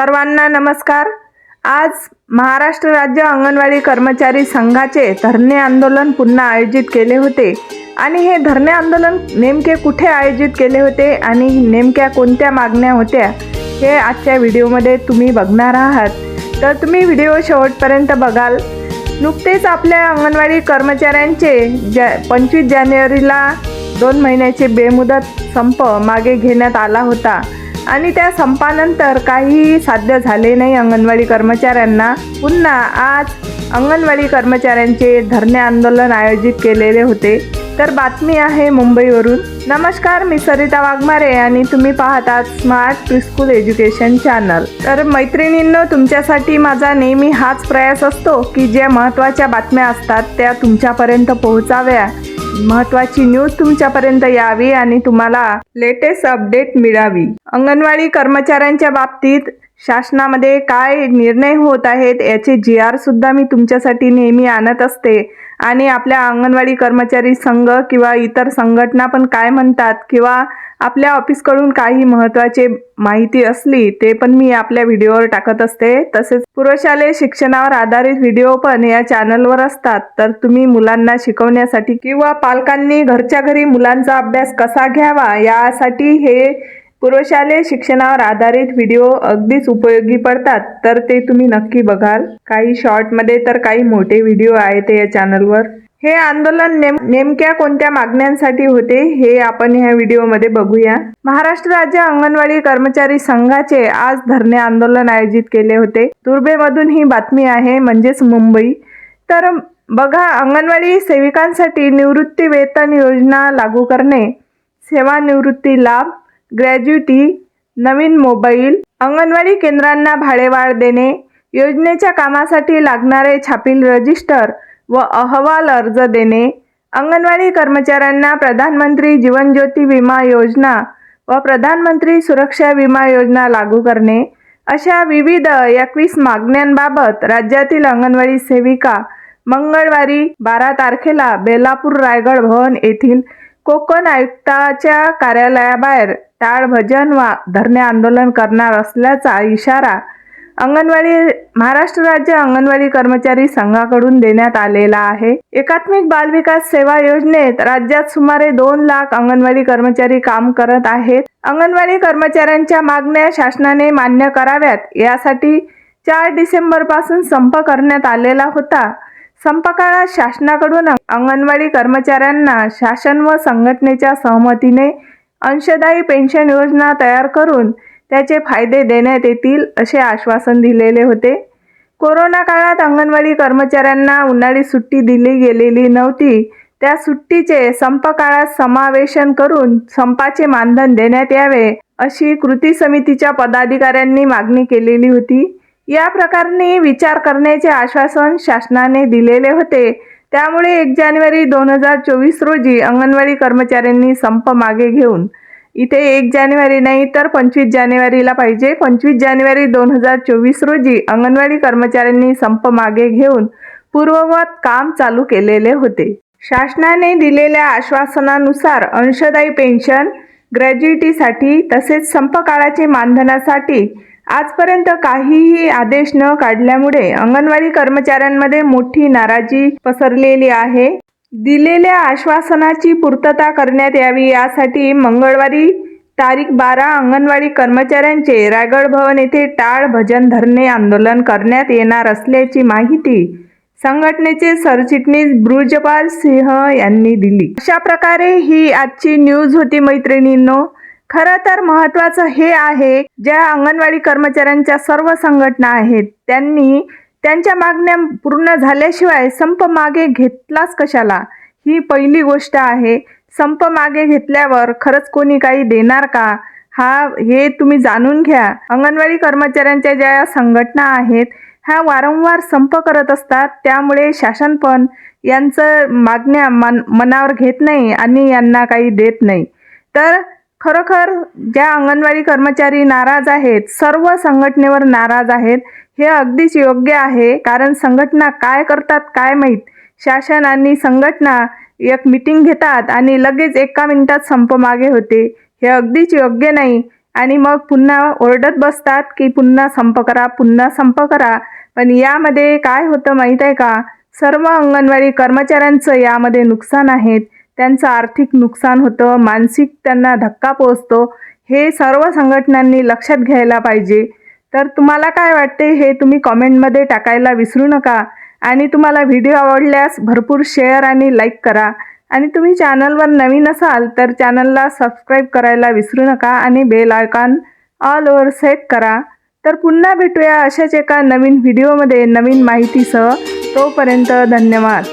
सर्वांना नमस्कार. आज महाराष्ट्र राज्य अंगणवाडी कर्मचारी संघाचे धरणे आंदोलन पुन्हा आयोजित केले होते. आणि हे धरणे आंदोलन नेमके कुठे आयोजित केले होते आणि नेमक्या कोणत्या मागण्या होत्या हे आजच्या व्हिडिओमध्ये तुम्ही बघणार आहात. तर तुम्ही व्हिडिओ शेवटपर्यंत बघाल. नुकतेच आपल्या अंगणवाडी कर्मचाऱ्यांचे ज्या पंचवीस जानेवारीला दोन महिन्याचे बेमुदत संप मागे घेण्यात आला होता. आणि त्या संपानंतर काहीही साध्य झाले नाही अंगणवाडी कर्मचाऱ्यांना. पुन्हा आज अंगणवाडी कर्मचाऱ्यांचे धरणे आंदोलन आयोजित केलेले होते. तर बातमी आहे मुंबईवरून. नमस्कार मी सरिता वाघमारे आणि तुम्ही पाहतात स्मार्ट प्रिस्कूल एज्युकेशन चॅनल तर मैत्रिणींनो तुमच्यासाठी माझा नेहमी हाच प्रयास असतो की ज्या महत्त्वाच्या बातम्या असतात त्या तुमच्यापर्यंत पोहोचाव्या. महत्वाची न्यूज तुमच्यापर्यंत यावी आणि तुम्हाला लेटेस्ट अपडेट मिळावी. अंगणवाडी कर्मचाऱ्यांच्या बाबतीत शासनामध्ये काय निर्णय होत आहेत याचे जी आर सुद्धा मी तुमच्यासाठी नेहमी आणत असते. आणि आपल्या अंगणवाडी कर्मचारी संघ किंवा इतर संघटना पण काय म्हणतात किंवा आपल्या ऑफिसकडून काही महत्त्वाचे माहिती असली ते पण मी आपल्या व्हिडिओवर टाकत असते. तसेच पूर्वशालेय शिक्षणावर आधारित व्हिडिओ पण या चॅनलवर असतात. तर तुम्ही मुलांना शिकवण्यासाठी किंवा पालकांनी घरच्या घरी मुलांचा अभ्यास कसा घ्यावा यासाठी हे पूर्वशालेय शिक्षणावर आधारित व्हिडिओ अगदीच उपयोगी पडतात. तर ते तुम्ही नक्की बघाल. काही शॉर्टमध्ये तर काही मोठे व्हिडिओ आहेत या चॅनलवर. हे आंदोलन नेम नेमक्या कोणत्या मागण्यांसाठी होते हे आपण ह्या व्हिडिओमध्ये बघूया. महाराष्ट्र राज्य अंगणवाडी कर्मचारी संघाचे आज धरणे आंदोलन आयोजित केले होते. दुर्बेमधून ही बातमी आहे म्हणजेच मुंबई. तर बघा अंगणवाडी सेविकांसाठी निवृत्ती वेतन योजना लागू करणे सेवानिवृत्ती लाभ ग्रॅज्युटी नवीन मोबाईल अंगणवाडी केंद्रांना भाडेवाढ देणे योजनेच्या कामासाठी लागणारे छापील रजिस्टर व अहवाल अर्ज देणे. अंगणवाडी कर्मचाऱ्यांना प्रधानमंत्री जीवन ज्योती विमा योजना व प्रधानमंत्री सुरक्षा विमा योजना लागू करणे. अशा विविध एकवीस मागण्यांबाबत राज्यातील अंगणवाडी सेविका मंगळवारी बारा तारखेला बेलापूर रायगड भवन येथील कोकण आयुक्ताच्या कार्यालयाबाहेर टाळ भजन वा धरणे आंदोलन करणार असल्याचा इशारा अंगणवाडी महाराष्ट्र राज्य अंगणवाडी कर्मचारी संघाकडून देण्यात आलेला आहे. एकात्मिक बालविकास सेवा योजनेत राज्यात सुमारे दोन लाख अंगणवाडी कर्मचारी काम करत आहेत. अंगणवाडी कर्मचाऱ्यांच्या मागण्या शासनाने मान्य कराव्यात. यासाठी चार डिसेंबरपासून संप करण्यात आलेला होता. संप काळात शासनाकडून अंगणवाडी कर्मचाऱ्यांना शासन व संघटनेच्या सहमतीने अंशदायी पेन्शन योजना तयार करून त्याचे फायदे देण्यात येतील असे आश्वासन दिलेले होते. कोरोना काळात अंगणवाडी कर्मचाऱ्यांना उन्हाळी सुट्टी दिली गेलेली नव्हती. त्या सुट्टीचे संप काळात समावेशन करून संपाचे मानधन देण्यात यावे अशी कृती समितीच्या पदाधिकाऱ्यांनी मागणी केलेली होती. या प्रकारे विचार करण्याचे आश्वासन शासनाने दिलेले होते. त्यामुळे एक जानेवारी दोन हजार चोवीस रोजी अंगणवाडी कर्मचाऱ्यांनी संप मागे घेऊन इथे एक जानेवारी नाही तर पंचवीस जानेवारीला पाहिजे. पंचवीस जानेवारी दोन हजार चोवीस रोजी अंगणवाडी कर्मचाऱ्यांनी संप मागे घेऊन पूर्ववत काम चालू केलेले होते. शासनाने दिलेल्या आश्वासनानुसार अंशदायी पेन्शन ग्रॅज्युइटीसाठी तसेच संप काळाचे मानधनासाठी आजपर्यंत काहीही आदेश न काढल्यामुळे अंगणवाडी कर्मचाऱ्यांमध्ये मोठी नाराजी पसरलेली आहे. दिलेल्या आश्वासनाची पूर्तता करण्यात यावी. यासाठी मंगळवारी तारीख बारा अंगणवाडी कर्मचाऱ्यांचे रायगड भवन येथे टाळ भजन धरणे आंदोलन करण्यात येणार असल्याची माहिती संघटनेचे सरचिटणीस ब्रुजपाल सिंह यांनी दिली. अशा प्रकारे ही आजची न्यूज होती मैत्रिणींनो. खरं तर महत्त्वाचं हे आहे ज्या अंगणवाडी कर्मचाऱ्यांच्या सर्व संघटना आहेत त्यांनी त्यांच्या मागण्या पूर्ण झाल्याशिवाय संप मागे घेतलाच कशाला? ही पहिली गोष्ट आहे. संप मागे घेतल्यावर खरंच कोणी काही देणार का? हा हे तुम्ही जाणून घ्या. अंगणवाडी कर्मचाऱ्यांच्या ज्या संघटना आहेत ह्या वारंवार संप करत असतात. त्यामुळे शासन पण यांचं मागण्या मन मनावर घेत नाही आणि यांना काही देत नाही. तर खरोखर ज्या अंगणवाडी कर्मचारी नाराज आहेत सर्व संघटनेवर नाराज आहेत हे अगदीच योग्य आहे. कारण संघटना काय करतात काय माहीत? शासन आणि संघटना एक मिटिंग घेतात आणि लगेच एका मिनिटात संप मागे होते. हे अगदीच योग्य नाही. आणि मग पुन्हा ओरडत बसतात की पुन्हा संप करा पुन्हा संप करा. पण यामध्ये काय होतं माहीत आहे का? सर्व अंगणवाडी कर्मचाऱ्यांचं यामध्ये नुकसान आहेत त्यांचं आर्थिक नुकसान होतं मानसिक त्यांना धक्का पोचतो हे सर्व संघटनांनी लक्षात घ्यायला पाहिजे. तर तुम्हाला काय वाटते हे तुम्ही कॉमेंटमध्ये टाकायला विसरू नका आणि तुम्हाला व्हिडिओ आवडल्यास भरपूर शेअर आणि लाईक करा. आणि तुम्ही चॅनलवर नवीन असाल तर चॅनलला सबस्क्राईब करायला विसरू नका आणि bell icon all over set करा. तर पुन्हा भेटूया अशाच एका नवीन व्हिडिओमध्ये नवीन माहितीसह. तोपर्यंत धन्यवाद.